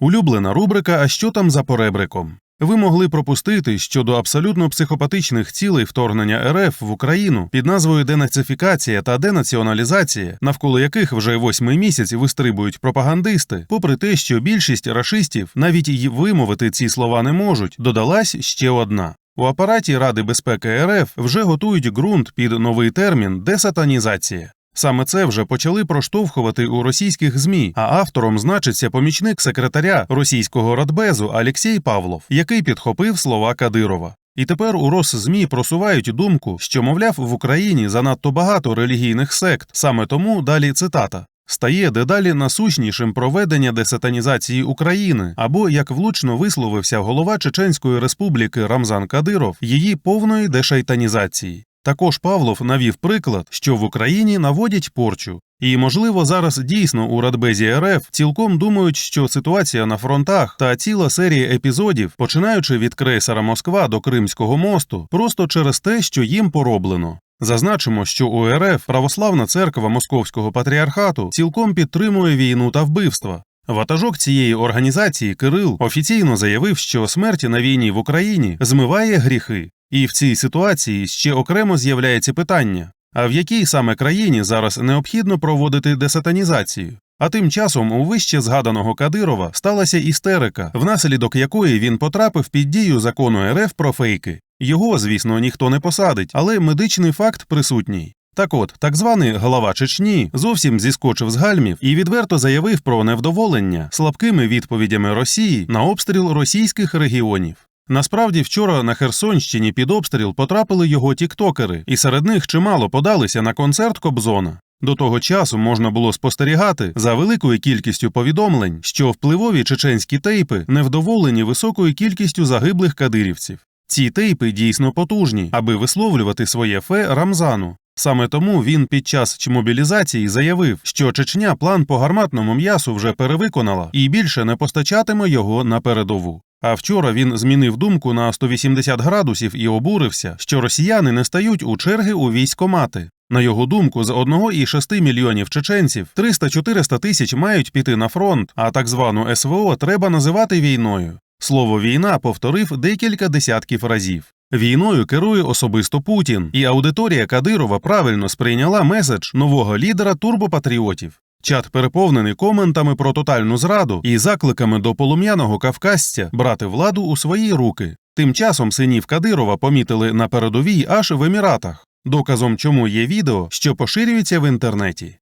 Улюблена рубрика А що там за поребриком? Ви могли пропустити щодо абсолютно психопатичних цілей вторгнення РФ в Україну під назвою денацифікація та денаціоналізація, навколо яких вже восьмий місяць вистрибують пропагандисти, попри те, що більшість рашистів навіть й вимовити ці слова не можуть, додалась ще одна. У апараті Ради безпеки РФ вже готують ґрунт під новий термін десатанізація. Саме це вже почали проштовхувати у російських змі, а автором значиться помічник секретаря російського радбезу Алексій Павлов, який підхопив слова Кадирова. І тепер у Росзмі просувають думку, що, мовляв, в Україні занадто багато релігійних сект, саме тому далі цитата. Стає дедалі насущнішим проведення десатанізації України, або, як влучно висловився голова Чеченської республіки Рамзан Кадиров, її повної дешайтанізації. Також Павлов навів приклад, що в Україні наводять порчу, і, можливо, зараз дійсно у Радбезі РФ цілком думають, що ситуація на фронтах та ціла серія епізодів, починаючи від крейсера Москва до Кримського мосту, просто через те, що їм пороблено. Зазначимо, що у РФ православна церква Московського патріархату цілком підтримує війну та вбивства. Ватажок цієї організації Кирил офіційно заявив, що смерть на війні в Україні змиває гріхи. І в цій ситуації ще окремо з'являється питання: а в якій саме країні зараз необхідно проводити десатанізацію? А тим часом у вище згаданого Кадирова сталася істерика, внаслідок якої він потрапив під дію закону РФ про фейки. Його, звісно, ніхто не посадить, але медичний факт присутній. Так от, так званий голова Чечні зовсім зіскочив з гальмів і відверто заявив про невдоволення слабкими відповідями Росії на обстріл російських регіонів. Насправді, вчора на Херсонщині під обстріл потрапили його тіктокери, і серед них чимало подалися на концерт Кобзона. До того часу можна було спостерігати за великою кількістю повідомлень, що впливові чеченські тейпи невдоволені високою кількістю загиблих кадирівців. Ці тейпи дійсно потужні, аби висловлювати своє фе Рамзану. Саме тому він під час чмобілізації заявив, що Чечня план по гарматному м'ясу вже перевиконала і більше не постачатиме його на передову. А вчора він змінив думку на 180 градусів і обурився, що росіяни не стають у черги у військомати. На його думку, з 1,6 мільйонів чеченців 300-400 тисяч мають піти на фронт, а так звану СВО треба називати війною. Слово війна повторив декілька десятків разів. Війною керує особисто Путін, і аудиторія Кадирова правильно сприйняла меседж нового лідера турбопатріотів. Чат переповнений коментами про тотальну зраду і закликами до полум'яного кавказця брати владу у свої руки. Тим часом синів Кадирова помітили на передовій аж в Еміратах, доказом чому є відео, що поширюється в інтернеті.